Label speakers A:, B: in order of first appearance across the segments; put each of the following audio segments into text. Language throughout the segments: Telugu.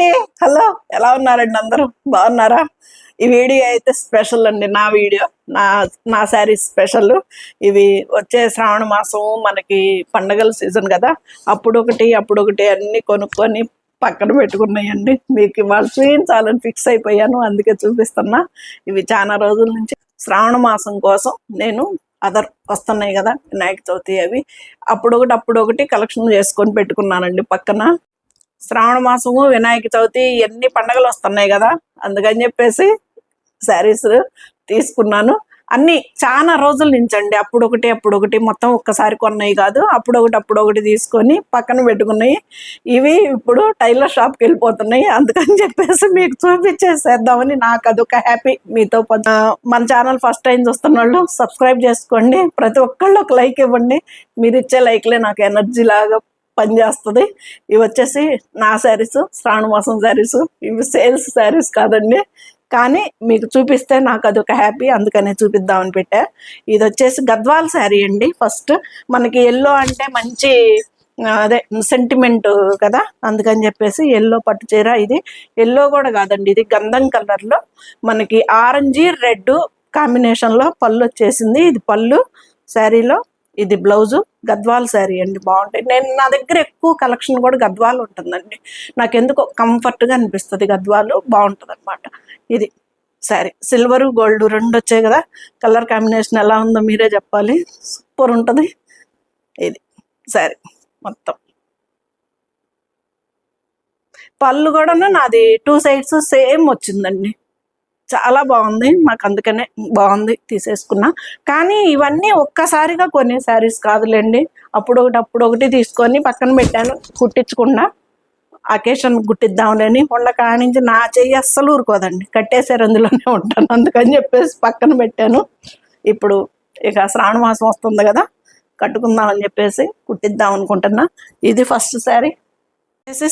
A: అండి. హలో ఎలా ఉన్నారండి అందరూ? బాగున్నారా? ఈ వీడియో అయితే స్పెషల్ అండి నా వీడియో. నా నా శారీ స్పెషల్. ఇవి వచ్చే శ్రావణ మాసం మనకి పండగల సీజన్ కదా. అప్పుడు ఒకటి అప్పుడు ఒకటి అన్ని కొనుక్కొని పక్కన పెట్టుకున్నాయండి. మీకు ఇవాళ చూపించాలని ఫిక్స్ అయిపోయాను అందుకే చూపిస్తున్నా. ఇవి చాలా రోజుల నుంచి శ్రావణ మాసం కోసం నేను అదర్ వస్తున్నాయి కదా వినాయక చవితి అవి. అప్పుడొకటి అప్పుడొకటి కలెక్షన్ చేసుకొని పెట్టుకున్నానండి పక్కన. శ్రావణ మాసము వినాయక చవితి ఎన్ని పండగలు వస్తున్నాయి కదా? అందుకని చెప్పేసి శారీస్ తీసుకున్నాను. అన్ని చాలా రోజుల నుంచి అండి అప్పుడు ఒకటి అప్పుడు ఒకటి మొత్తం ఒక్కసారి కొన్నాయి కాదు. అప్పుడు ఒకటి అప్పుడు ఒకటి తీసుకొని పక్కన పెట్టుకున్నాయి ఇవి ఇప్పుడు టైలర్ షాప్కి వెళ్ళిపోతున్నాయి. అందుకని చెప్పేసి మీకు చూపించేసేద్దామని నాకు అదొక హ్యాపీ మీతో మన ఛానల్ ఫస్ట్ టైం చూస్తున్న వాళ్ళు సబ్స్క్రైబ్ చేసుకోండి. ప్రతి ఒక్కళ్ళు ఒక లైక్ ఇవ్వండి. మీరు ఇచ్చే లైక్లే నాకు ఎనర్జీ లాగా పనిచేస్తుంది ఇవి వచ్చేసి నా శారీస్ శ్రావణ మాసం శారీస్ ఇవి సేల్స్ శారీస్ కాదండి. కానీ మీకు చూపిస్తే నాకు అదొక హ్యాపీ అందుకనే చూపిద్దామని పెట్టా. ఇది వచ్చేసి గద్వాల్ శారీ అండి ఫస్ట్. మనకి ఎల్లో అంటే మంచి అదే సెంటిమెంట్ కదా? అందుకని చెప్పేసి ఎల్లో పట్టు చీర ఇది. ఎల్లో కూడా కాదండి ఇది గంధం కలర్లో మనకి ఆరెంజ్ రెడ్ కాంబినేషన్లో పళ్ళు వచ్చేసింది. ఇది పళ్ళు శారీలో ఇది బ్లౌజు. గద్వాల్ శారీ అండి బాగుంటాయి. నేను నా దగ్గర ఎక్కువ కలెక్షన్ కూడా గద్వాల్ ఉంటుందండి. నాకు ఎందుకో కంఫర్ట్గా అనిపిస్తుంది గద్వాలు బాగుంటుంది అనమాట ఇది శారీ. సిల్వరు గోల్డ్ రెండు వచ్చాయి కదా. కలర్ కాంబినేషన్ ఎలా ఉందో మీరే చెప్పాలి. సూపర్ ఉంటుంది. ఇది శారీ మొత్తం. పళ్ళు కూడా నాది టూ సైడ్స్ సేమ్ వచ్చిందండి. చాలా బాగుంది. నాకు అందుకనే బాగుంది తీసేసుకున్నా. కానీ ఇవన్నీ ఒక్కసారిగా కొనే శారీస్ కాదులేండి. అప్పుడు ఒకటి అప్పుడు ఒకటి తీసుకొని పక్కన పెట్టాను కుట్టించకుండా అకేషన్ గుట్టిద్దాంలేని మొన్న కానించి నా చెయ్యి అస్సలు ఊరుకోదండి. కట్టేసారు అందులోనే ఉంటాను. అందుకని చెప్పేసి పక్కన పెట్టాను. ఇప్పుడు ఇక శ్రావణ మాసం వస్తుంది కదా కట్టుకుందామని చెప్పేసి కుట్టిద్దాం అనుకుంటున్నా. ఇది ఫస్ట్ శారీ.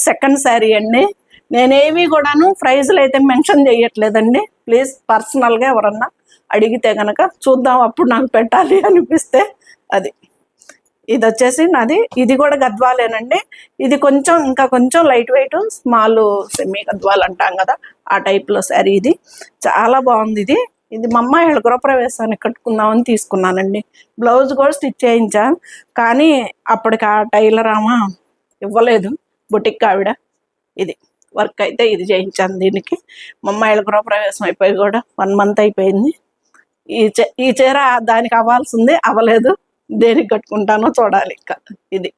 A: సెకండ్ శారీ అండి. నేనేవి కూడాను ప్రైజ్లు అయితే మెన్షన్ చేయట్లేదండి. ప్లీజ్ పర్సనల్గా ఎవరన్నా అడిగితే కనుక చూద్దాం అప్పుడు నాకు పెట్టాలి అనిపిస్తే అది. ఇది వచ్చేసి నాది. ఇది కూడా గద్వాలేనండి. ఇది కొంచెం ఇంకా కొంచెం లైట్ వెయిట్ స్మాల్ సెమీ గద్వాలు అంటాం కదా ఆ టైప్లో శారీ ఇది. చాలా బాగుంది ఇది. ఇది మా అమ్మాయి గృహప్రవేశానికి కట్టుకుందామని తీసుకున్నానండి. బ్లౌజ్ కూడా స్టిచ్ చేయించాను. కానీ అప్పటికి ఆ టైలర్ ఆమె ఇవ్వలేదు బుటిక్ ఆవిడ. ఇది. వర్క్ అయితే ఇది చేయించాను దీనికి. మమ్మాయిల గృహప్రవేశం అయిపోయి కూడా వన్ మంత్ అయిపోయింది. ఈ చే ఈ చీర దానికి అవ్వాల్సింది అవ్వలేదు. దేనికి కట్టుకుంటానో చూడాలి ఇంకా ఇది.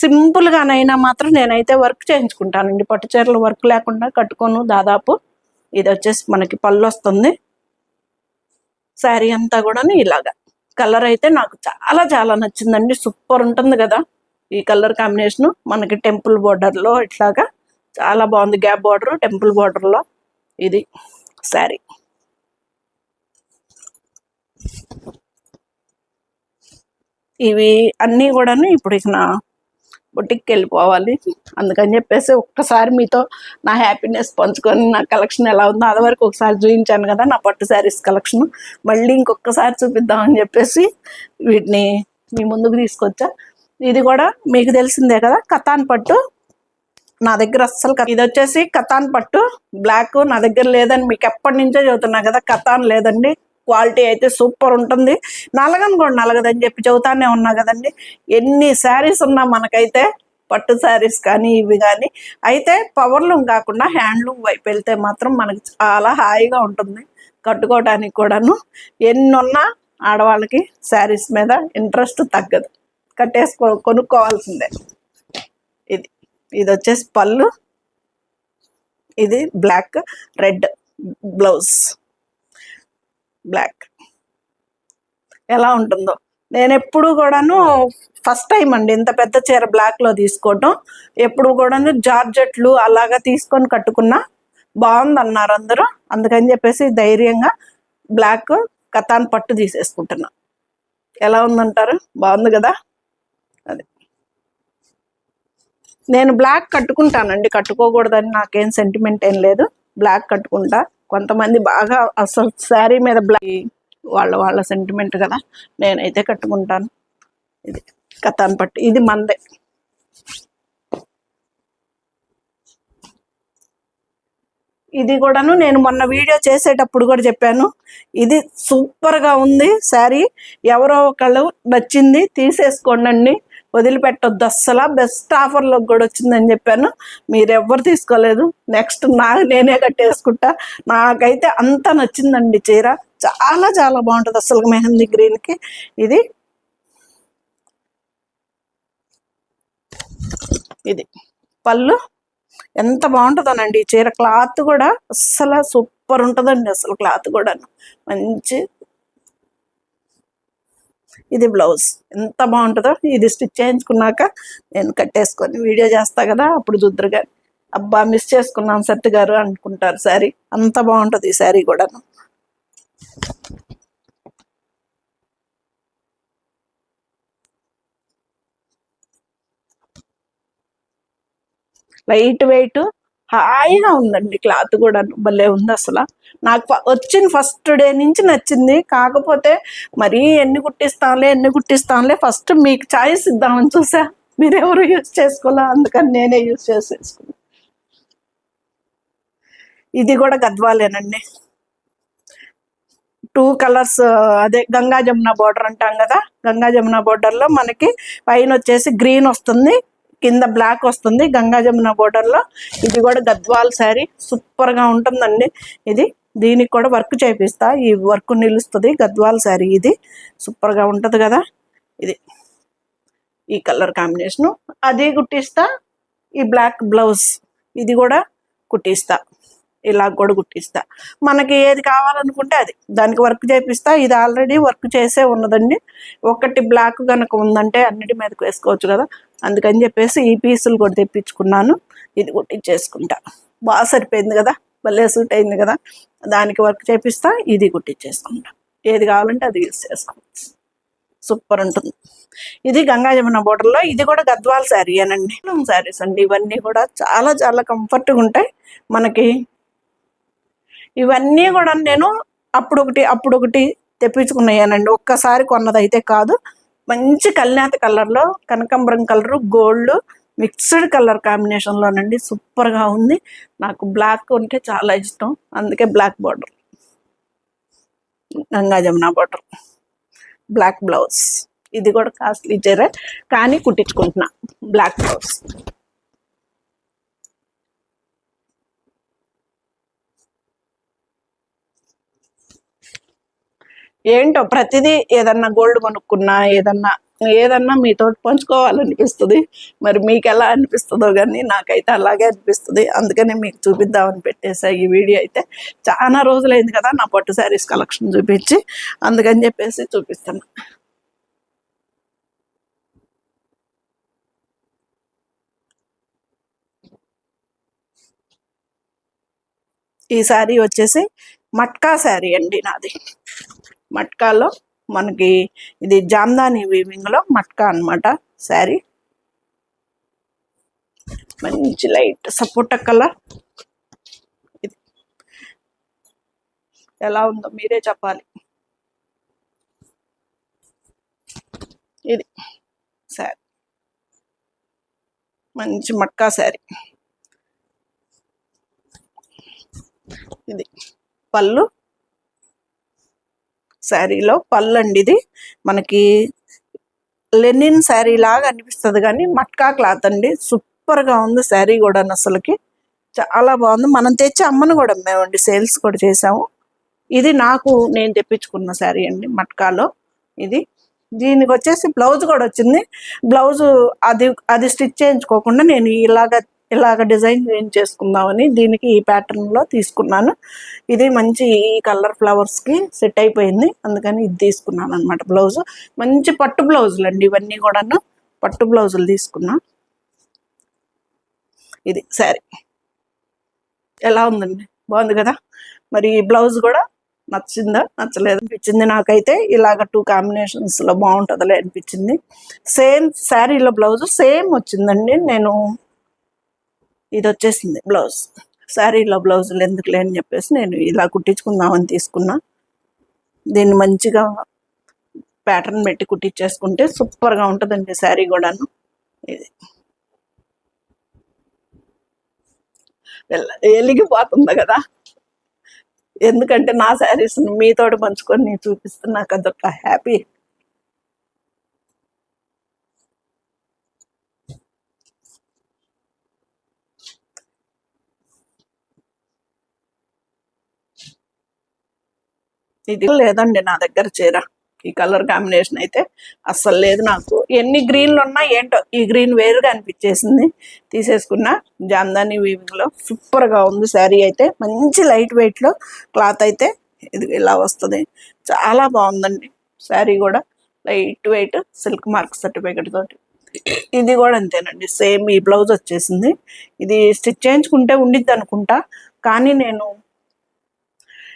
A: సింపుల్గానైనా మాత్రం నేనైతే వర్క్ చేయించుకుంటానండి. పట్టు చీరలు వర్క్ లేకుండా కట్టుకోను దాదాపు. ఇది వచ్చేసి మనకి పళ్ళు వస్తుంది. శారీ అంతా కూడా ఇలాగా. కలర్ అయితే నాకు చాలా చాలా నచ్చిందండి. సూపర్ ఉంటుంది కదా. ఈ కలర్ కాంబినేషన్ మనకి టెంపుల్ బార్డర్లో ఇట్లాగా చాలా బాగుంది. గ్యాప్ బార్డర్ టెంపుల్ బార్డర్లో ఇది శారీ. ఇవి అన్నీ కూడాను ఇప్పుడు ఇక నా బుటిక్కి వెళ్ళిపోవాలి. అందుకని చెప్పేసి ఒక్కసారి మీతో నా హ్యాపీనెస్ పంచుకొని నా కలెక్షన్ ఎలా ఉందో అది వరకు ఒకసారి చూపించాను కదా నా పట్టు శారీస్ కలెక్షన్. మళ్ళీ ఇంకొకసారి చూపిద్దామని చెప్పేసి వీటిని మీ ముందుకు తీసుకొచ్చా. ఇది కూడా మీకు తెలిసిందే కదా కథాన్ పట్టు. నా దగ్గర అస్సలు ఇది వచ్చేసి కథాన్ పట్టు. బ్లాక్ నా దగ్గర లేదని మీకు ఎప్పటి నుంచో చెబుతున్నా కదా కథాన్ లేదండి. క్వాలిటీ అయితే సూపర్ ఉంటుంది. నలగని కూడా నలగదని చెప్పి చెబుతానే ఉన్నా కదండి. ఎన్ని శారీస్ ఉన్నా మనకైతే పట్టు శారీస్ కానీ ఇవి కానీ. అయితే పవర్లూమ్ కాకుండా హ్యాండ్లూమ్ వైపు వెళ్తే మాత్రం మనకి చాలా హాయిగా ఉంటుంది కట్టుకోవడానికి కూడాను. ఎన్నున్నా ఆడవాళ్ళకి శారీస్ మీద ఇంట్రెస్ట్ తగ్గదు. కట్టేసుకో కొనుక్కోవాల్సిందే. ఇది ఇది వచ్చేసి పళ్ళు. ఇది బ్లాక్ రెడ్ బ్లౌజ్. బ్లాక్. ఎలా ఉంటుందో. నేను ఎప్పుడు కూడాను ఫస్ట్ టైం అండి ఇంత పెద్ద చీర బ్లాక్లో తీసుకోవటం. ఎప్పుడు కూడాను జార్జెట్లు అలాగా తీసుకొని కట్టుకున్నా బాగుంది అన్నారు అందరూ. అందుకని చెప్పేసి ధైర్యంగా బ్లాక్ కథాన్ పట్టు తీసేసుకుంటున్నా. ఎలా ఉందంటారు? బాగుంది కదా? అది. నేను బ్లాక్ కట్టుకుంటానండి కట్టుకోకూడదని నాకేం సెంటిమెంట్ ఏం లేదు. బ్లాక్ కట్టుకుంటా. కొంతమంది బాగా అసలు శారీ మీద బ్లాక్ వాళ్ళ వాళ్ళ సెంటిమెంట్ కదా నేనైతే కట్టుకుంటాను. ఇది కథాన్ని పట్టి ఇది మందే. ఇది కూడాను నేను మొన్న వీడియో చేసేటప్పుడు కూడా చెప్పాను. ఇది సూపర్గా ఉంది శారీ. ఎవరో ఒకళ్ళు నచ్చింది తీసేసుకోండి వదిలిపెట్టొద్దు. అస్సలు బెస్ట్ ఆఫర్లోకి కూడా వచ్చిందని చెప్పాను. మీరు ఎవ్వరు తీసుకోలేదు. నెక్స్ట్ నా నేనే కట్టేసుకుంటా. నాకైతే అంత నచ్చిందండి చీర. చాలా చాలా బాగుంటుంది అసలు మెహందీ గ్రీన్కి ఇది. ఇది. పళ్ళు. ఎంత బాగుంటుందోనండి ఈ చీర. క్లాత్ కూడా అస్సలు సూపర్ ఉంటుందండి అసలు క్లాత్ కూడా మంచి ఇది బ్లౌజ్. ఎంత బాగుంటుందో ఇది స్టిచ్ చేయించుకున్నాక నేను కట్టేసుకొని వీడియో చేస్తా కదా అప్పుడు చూద్దరు గారు అబ్బా మిస్ చేసుకున్నాను సెట్ గారు అనుకుంటారు శారీ అంత బాగుంటుంది ఈ శారీ కూడాను. లైట్ వెయిట్ హాయిగా ఉందండి క్లాత్ కూడా భలే ఉంది అసలు. నాకు వచ్చింది వచ్చిన ఫస్ట్ డే నుంచి నచ్చింది. కాకపోతే మరీ ఎన్ని కుట్టిస్తాంలే ఎన్ని కుట్టిస్తాంలే ఫస్ట్ మీకు చాయిస్ ఇద్దామని చూసా. మీరెవరు యూజ్ చేసుకోలే అందుకని నేనే యూజ్ చేసేసుకున్నా. ఇది కూడా గద్వాలేనండి. టూ కలర్స్ అదే గంగా జమున బోర్డర్ అంటాం కదా? గంగా జమున బోర్డర్లో మనకి పైన వచ్చేసి గ్రీన్ వస్తుంది. కింద బ్లాక్ వస్తుంది. గంగా జమున బోర్డర్లో ఇది కూడా గద్వాల్ శారీ. సూపర్గా ఉంటుందండి. ఇది దీనికి కూడా వర్క్ చేపిస్తా. ఈ వర్క్ నిలుస్తుంది గద్వాల్ శారీ ఇది. సూపర్గా ఉంటుంది కదా. ఇది ఈ కలర్ కాంబినేషను అది కుట్టిస్తా. ఈ బ్లాక్ బ్లౌజ్ ఇది కూడా కుట్టిస్తా. ఇలా కూడా కుట్టిస్తా. మనకి ఏది కావాలనుకుంటే అది. దానికి వర్క్ చేపిస్తా. ఇది ఆల్రెడీ వర్క్ చేసే ఉన్నదండి. ఒకటి బ్లాక్ కనుక ఉందంటే అన్నిటి మీదకి వేసుకోవచ్చు కదా. అందుకని చెప్పేసి ఈ పీసులు కూడా తెప్పించుకున్నాను. ఇది కుట్టించేసుకుంటా బాగా సరిపోయింది కదా? భలే సూట్ అయింది కదా? దానికి వర్క్ చేపిస్తా ఇది కుట్టించేసుకుంటా ఏది కావాలంటే అది యూస్ చేసుకోవచ్చు. సూపర్ ఉంటుంది. ఇది గంగా జమున బోర్డర్లో ఇది కూడా గద్వాల్ శారీ అనండి. శారీస్ అండి. ఇవన్నీ కూడా చాలా చాలా కంఫర్ట్గా ఉంటాయి మనకి. ఇవన్నీ కూడా నేను అప్పుడు ఒకటి అప్పుడు ఒకటి తెప్పించుకున్నాయానండి ఒక్కసారి కొన్నదైతే కాదు. మంచి కల్నేత కలర్లో కనకాంబరం కలరు గోల్డ్ మిక్స్డ్ కలర్ కాంబినేషన్లోనండి. సూపర్గా ఉంది. నాకు బ్లాక్ ఉంటే చాలా ఇష్టం. అందుకే black border. Ganga Jamuna border. Black blouse. ఇది కూడా కాస్ట్లీ చీర. కానీ కుట్టించుకుంటున్నా. Black blouse. ఏంటో ప్రతిదీ ఏదన్నా గోల్డ్ కొనుక్కున్నా ఏదన్నా ఏదన్నా మీతో పంచుకోవాలనిపిస్తుంది. మరి మీకు ఎలా అనిపిస్తుందో కానీ నాకైతే అలాగే అనిపిస్తుంది. అందుకని మీకు చూపిద్దామని పెట్టేసా ఈ వీడియో అయితే. చాలా రోజులైంది కదా నా పట్టు శారీస్ కలెక్షన్ చూపించి. అందుకని చెప్పేసి చూపిస్తాను ఈ శారీ వచ్చేసి మట్కా శారీ అండి నాది. మట్కాలో మనకి ఇది జామ్దాని వీవింగ్లో మట్కా అన్నమాట శారీ. మంచి లైట్ సపోటా కలర్. ఎలా ఉందో మీరే చెప్పాలి. ఇది శారీ. మంచి మట్కా శారీ. ఇది. పళ్ళు. శారీలో పళ్ళు అండి ఇది మనకి లెనిన్ శారీ లాగా అనిపిస్తుంది కానీ మట్కా క్లాత్ అండి. సూపర్గా ఉంది శారీ కూడా అసలుకి. చాలా బాగుంది. మనం తెచ్చి అమ్మను కూడా మేమండి సేల్స్ కూడా చేసాము ఇది నాకు నేను తెప్పించుకున్న శారీ అండి మట్కాలో ఇది. దీనికి వచ్చేసి బ్లౌజ్ కూడా వచ్చింది. బ్లౌజ్ అది అది స్టిచ్ చేయించుకోకుండా నేను ఇలాగ ఇలాగ డిజైన్ చేసుకుందామని దీనికి ఈ ప్యాటర్న్లో తీసుకున్నాను. ఇది మంచి ఈ కలర్ ఫ్లవర్స్కి సెట్ అయిపోయింది. అందుకని ఇది తీసుకున్నాను అనమాట బ్లౌజ్ మంచి పట్టు బ్లౌజులు అండి ఇవన్నీ కూడాను. పట్టు బ్లౌజులు తీసుకున్నా. ఇది సారీ ఎలా ఉందండి? బాగుంది కదా? మరి ఈ బ్లౌజ్ కూడా నచ్చిందా? నచ్చలేదు? అనిపించింది నాకైతే. ఇలాగ టూ కాంబినేషన్స్లో బాగుంటుందిలే అనిపించింది. సేమ్ శారీలో బ్లౌజ్ సేమ్ వచ్చిందండి. నేను ఇది వచ్చేసింది బ్లౌజ్. శారీలో బ్లౌజులు ఎందుకు లేని చెప్పేసి నేను ఇలా కుట్టించుకుందామని తీసుకున్నా. దీన్ని మంచిగా ప్యాటర్న్ పెట్టి కుట్టించేసుకుంటే సూపర్గా ఉంటుందండి శారీ కూడాను. ఇది. వెల్ల- వెలిగిపోతుంది కదా. ఎందుకంటే నా శారీస్ మీతోటి పంచుకొని చూపిస్తున్నా నాకు అదొక హ్యాపీ ఇది లేదండి నా దగ్గర చీర. ఈ కలర్ కాంబినేషన్ అయితే అస్సలు లేదు నాకు. ఎన్ని గ్రీన్లు ఉన్నా ఏంటో ఈ గ్రీన్ వేరుగా అనిపించేసింది. తీసేసుకున్న జామ్దాని వీవింగ్లో సూపర్గా ఉంది శారీ అయితే. మంచి లైట్ వెయిట్లో క్లాత్ అయితే ఇది ఇలా వస్తుంది. చాలా బాగుందండి శారీ కూడా. Light weight silk mark certificate తోటి. ఇది కూడా అంతేనండి. సేమ్ ఈ బ్లౌజ్ వచ్చేసింది. ఇది స్టిచ్ చేయించుకుంటే ఉండిద్ది అనుకుంటా. కానీ నేను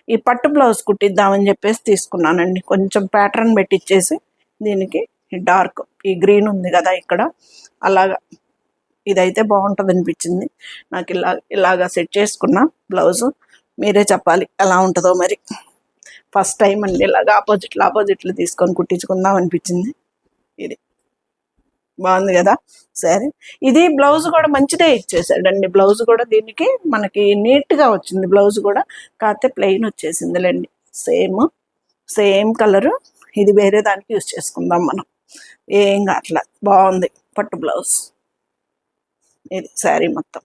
A: ఈ పట్టు బ్లౌజ్ కుట్టిద్దామని చెప్పేసి తీసుకున్నానండి. కొంచెం ప్యాటర్న్ పెట్టించేసి దీనికి డార్క్ ఈ గ్రీన్ ఉంది కదా ఇక్కడ. అలాగా ఇదైతే బాగుంటుంది అనిపించింది నాకు ఇలా ఇలాగా సెట్ చేసుకున్నా బ్లౌజ్ మీరే చెప్పాలి ఎలా ఉంటుందో మరి. ఫస్ట్ టైం అండి ఇలాగ ఆపోజిట్లు ఆపోజిట్లు తీసుకొని కుట్టించుకుందాం అనిపించింది. ఇది. బాగుంది కదా? సరే. ఇది బ్లౌజ్ కూడా మంచిదే ఇచ్చేసాడండి బ్లౌజ్ కూడా దీనికి మనకి నీట్గా వచ్చింది. బ్లౌజ్ కూడా కాకపోతే ప్లెయిన్ వచ్చేసిందిలేండి సేమ్ సేమ్ కలరు. ఇది వేరే దానికి యూజ్ చేసుకుందాం మనం. ఏం కావట్లా బాగుంది పట్టు బ్లౌజ్. ఇది శారీ మొత్తం.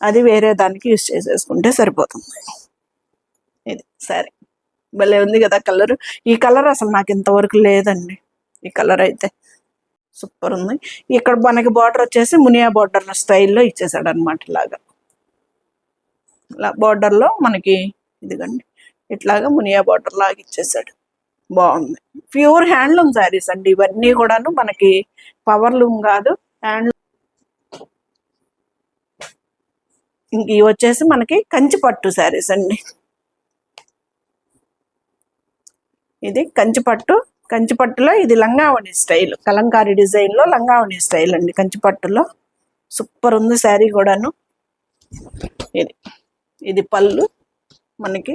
A: అది వేరే దానికి యూజ్ చేసేసుకుంటే సరిపోతుంది. ఇది శారీ. భలే ఉంది కదా కలర్. ఈ కలర్ అసలు నాకు ఇంతవరకు లేదండి. ఈ కలర్ అయితే. సూపర్ ఉంది. ఇక్కడ మనకి బార్డర్ వచ్చేసి మునియా బార్డర్ స్టైల్లో ఇచ్చేసాడు అనమాట ఇలాగా. ఇలా బార్డర్లో లో మనకి ఇదిగండి. ఇట్లాగా మునియా బార్డర్ లాగా ఇచ్చేసాడు. బాగుంది. ప్యూర్ హ్యాండ్లూమ్ శారీస్ అండి ఇవన్నీ కూడాను మనకి పవర్ లూమ్ కాదు హ్యాండ్లూమ్. ఇంక ఇవి వచ్చేసి మనకి కంచి పట్టు శారీస్ అండి. ఇది కంచి పట్టు కంచిపట్టులో ఇది లంగావణి స్టైల్. కలంకారీ డిజైన్లో లంగావణి స్టైల్ అండి కంచిపట్టులో. సూపర్ ఉంది శారీ కూడాను. ఇది ఇది పళ్ళు మనకి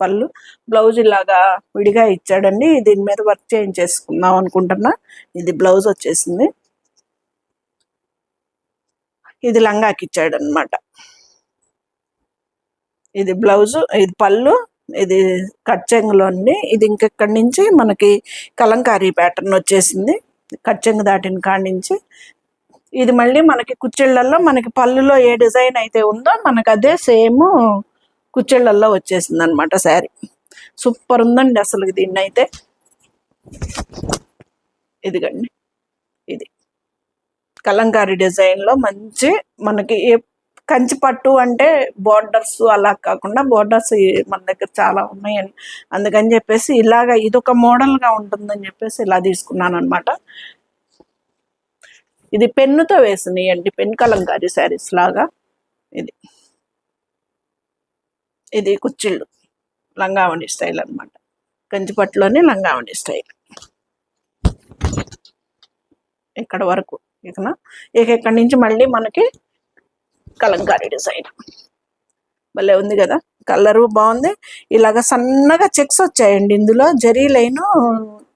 A: పళ్ళు. బ్లౌజ్ ఇలాగా విడిగా ఇచ్చాడండి. దీని మీద వర్క్ చేయించేసుకుందాం అనుకుంటున్నా. ఇది బ్లౌజ్ వచ్చేసింది. ఇది లంగాకి ఇచ్చాడనమాట ఇది బ్లౌజ్ ఇది పళ్ళు ఇది కచ్చంగులో అండి. ఇది ఇంకెక్కడి నుంచి? మనకి కలంకారీ ప్యాటర్న్ వచ్చేసింది. కచ్చంగు దాటిన కాడి నుంచి. ఇది మళ్ళీ మనకి కుచ్చిళ్ళల్లో మనకి పళ్ళులో ఏ డిజైన్ అయితే ఉందో మనకు అదే సేమ్ కుచ్చిళ్ళల్లో వచ్చేసింది అనమాట శారీ. సూపర్ ఉందండి అసలు దీన్ని అయితే ఇదిగండి. ఇది. కలంకారీ డిజైన్లో మంచి మనకి ఏ- కంచి పట్టు అంటే బోర్డర్స్ అలా కాకుండా బోర్డర్స్ మన దగ్గర చాలా ఉన్నాయని. అందుకని చెప్పేసి ఇలాగ ఇదొక మోడల్గా ఉంటుందని చెప్పేసి ఇలా తీసుకున్నాను అనమాట ఇది పెన్నుతో వేసినాయి అండి పెన్ కలంకారీ శారీస్ లాగా. ఇది. ఇది కుచ్చిళ్ళు లంగావణి స్టైల్ అన్నమాట. కంచిపట్టులోనే లంగావణి స్టైల్ ఇక్కడ వరకు ఇకనా? ఇక ఇక్కడి నుంచి మళ్ళీ మనకి కలంకారీ డిజైన్. భలే ఉంది కదా? కలరు బాగుంది. ఇలాగ సన్నగా చెక్స్ వచ్చాయండి ఇందులో. జరీ లైన్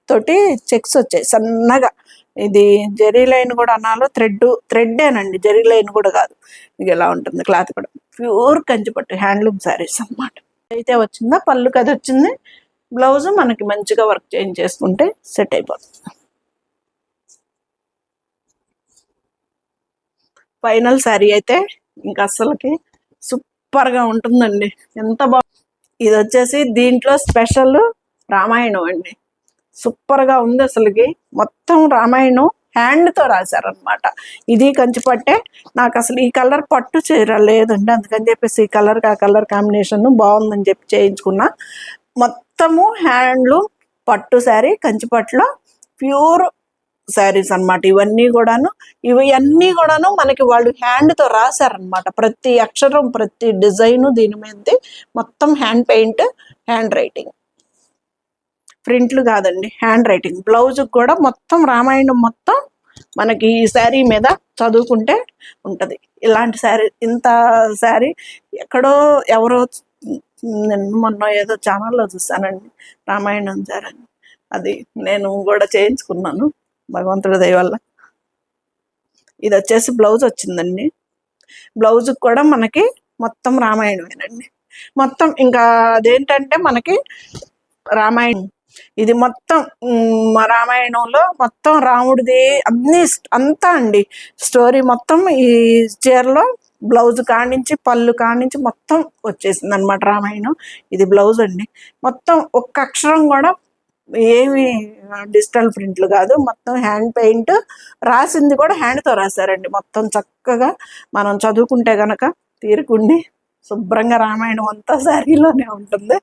A: తోటి చెక్స్ వచ్చాయి సన్నగా. ఇది జరీ లైన్ కూడా అనాలో థ్రెడ్ థ్రెడ్డేనండి జరీ లైన్ కూడా కాదు. ఇది ఎలా ఉంటుంది క్లాత్ కూడా. ప్యూర్ కంచిపట్టు హ్యాండ్లూమ్ శారీస్ అన్నమాట. అయితే వచ్చిందా? పళ్ళుకి అది వచ్చింది. బ్లౌజ్ మనకి మంచిగా వర్క్ చేంజ్ చేసుకుంటే సెట్ అయిపోతుంది. ఫైనల్ శారీ అయితే ఇంకా అస్సలకి సూపర్గా ఉంటుందండి. ఎంత బా ఇది వచ్చేసి దీంట్లో స్పెషల్ రామాయణం అండి. సూపర్గా ఉంది అసలుకి. మొత్తం రామాయణం హ్యాండ్తో రాశారనమాట ఇది కంచిపట్టే. నాకు అసలు ఈ కలర్ పట్టు చీర లేదండి. అందుకని చెప్పేసి ఈ కలర్ ఆ కలర్ కాంబినేషన్ బాగుందని చెప్పి చేయించుకున్నా. మొత్తము హ్యాండ్లు పట్టు శారీ కంచిపట్టులో ప్యూర్ శారీస్ అన్నమాట. ఇవన్నీ కూడాను ఇవి అన్నీ కూడాను మనకి వాళ్ళు హ్యాండ్తో రాశారనమాట ప్రతి అక్షరం ప్రతి డిజైన్ దీని మీద మొత్తం హ్యాండ్ పెయింట్ హ్యాండ్ రైటింగ్ ప్రింట్లు కాదండి హ్యాండ్ రైటింగ్ బ్లౌజ్ కూడా మొత్తం రామాయణం మొత్తం మనకి ఈ శారీ మీద చదువుకుంటే ఉంటుంది. ఇలాంటి శారీ ఇంత శారీ ఎక్కడో ఎవరో నిన్న మొన్న ఏదో ఛానల్లో చూసానండి రామాయణం సార్ అని. అది నేను కూడా చేయించుకున్నాను. భగవంతుడి దయ వల్ల. ఇది వచ్చేసి బ్లౌజ్ వచ్చిందండి. బ్లౌజ్ కూడా మనకి మొత్తం రామాయణమేనండి. మొత్తం ఇంకా అదేంటంటే మనకి రామాయణం. ఇది మొత్తం రామాయణంలో మొత్తం రాముడిది అన్ని అంతా అండి. స్టోరీ మొత్తం ఈ చీరలో బ్లౌజ్ కానించి పళ్ళు కానించి మొత్తం వచ్చేసింది అనమాట రామాయణం. ఇది బ్లౌజ్ అండి. మొత్తం ఒక్క అక్షరం కూడా ఏమి డిజిటల్ ప్రింట్లు కాదు. మొత్తం హ్యాండ్ పెయింట్ రాసింది కూడా హ్యాండ్తో రాశారండి. మొత్తం చక్కగా మనం చదువుకుంటే గనక తీరుకుండి శుభ్రంగా రామాయణం అంతా శారీలోనే ఉంటుంది.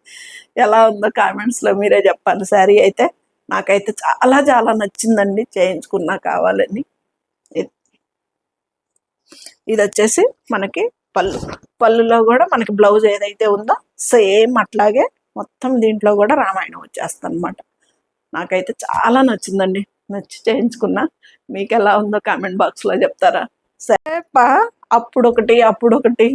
A: ఎలా ఉందో కామెంట్స్లో మీరే చెప్పాలి శారీ అయితే నాకైతే చాలా చాలా నచ్చిందండి. చేయించుకున్నా కావాలని. ఇది- ఇది వచ్చేసి మనకి పళ్ళు. పళ్ళులో కూడా మనకి బ్లౌజ్ ఏదైతే ఉందో సేమ్ అట్లాగే మొత్తం దీంట్లో కూడా రామాయణం వచ్చేస్తుంది అనమాట నాకైతే చాలా నచ్చిందండి. నచ్చి చేయించుకున్నా. మీకు ఎలా ఉందో కామెంట్ బాక్స్లో చెప్తారా? సేప అప్పుడు ఒకటి అప్పుడు ఒకటి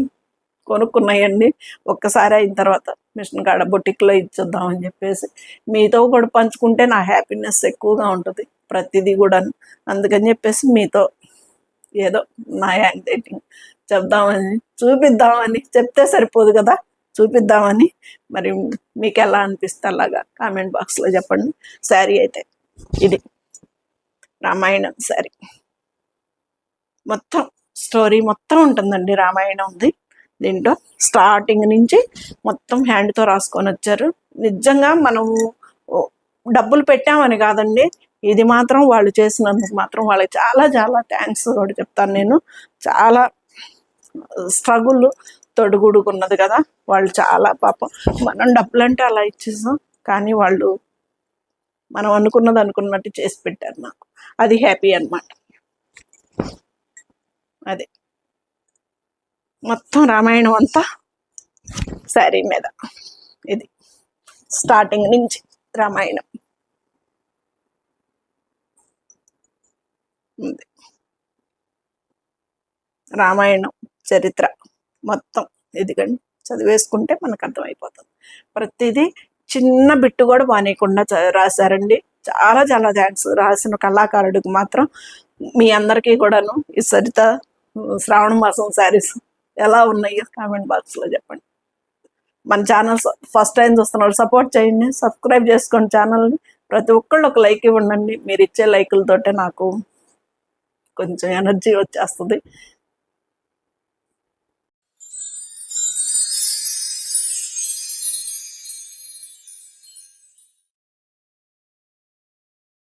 A: కొనుక్కున్నాయండి. ఒక్కసారి అయిన తర్వాత మిషన్ కాడ బొటిక్లో ఇచ్చేద్దామని చెప్పేసి మీతో కూడా పంచుకుంటే నా హ్యాపీనెస్ ఎక్కువగా ఉంటుంది ప్రతిదీ కూడా అందుకని చెప్పేసి మీతో ఏదో నా యాంగ్జైటీ చెప్దామని చూపిద్దామని చెప్తే సరిపోదు కదా? చూపిద్దామని మరి మీకు ఎలా అనిపిస్తే అలాగా కామెంట్ బాక్స్లో చెప్పండి. శారీ అయితే ఇది రామాయణం శారీ. మొత్తం స్టోరీ మొత్తం ఉంటుందండి రామాయణం ఉంది. దీంట్లో స్టార్టింగ్ నుంచి మొత్తం హ్యాండ్తో రాసుకొని వచ్చారు. నిజంగా మనం డబ్బులు పెట్టామని కాదండి. ఇది మాత్రం వాళ్ళు చేసినందుకు మాత్రం వాళ్ళకి చాలా చాలా థ్యాంక్స్ కూడా చెప్తాను నేను. చాలా స్ట్రగుల్ తొడుగుడుకున్నది కదా. వాళ్ళు చాలా పాపం. మనం డబ్బులు అంటే అలా ఇచ్చేసాం. కానీ వాళ్ళు మనం అనుకున్నది అనుకున్నట్టు చేసి పెట్టారు నాకు అది హ్యాపీ అన్నమాట. అది. మొత్తం రామాయణం అంతా శారీ మీద. ఇది స్టార్టింగ్ నుంచి రామాయణం. రామాయణం చరిత్ర. మొత్తం. ఎందుకంటే చదివేసుకుంటే మనకు అర్థమైపోతుంది ప్రతిదీ చిన్న బిట్టు కూడా బానేయకుండా రాశారండి. చాలా చాలా థ్యాంక్స్. రాసిన కళాకారుడికి మాత్రం మీ అందరికీ కూడాను. ఈ సరిత శ్రావణ మాసం శారీస్ ఎలా ఉన్నాయో కామెంట్ బాక్స్లో చెప్పండి. మన ఛానల్ ఫస్ట్ టైం చూస్తున్నారు సపోర్ట్ చేయండి. సబ్స్క్రైబ్ చేసుకోండి ఛానల్ని. ప్రతి ఒక్కళ్ళు ఒక లైక్ ఇవ్వండి మీరు ఇచ్చే లైకులతోటే నాకు కొంచెం ఎనర్జీ వచ్చేస్తుంది.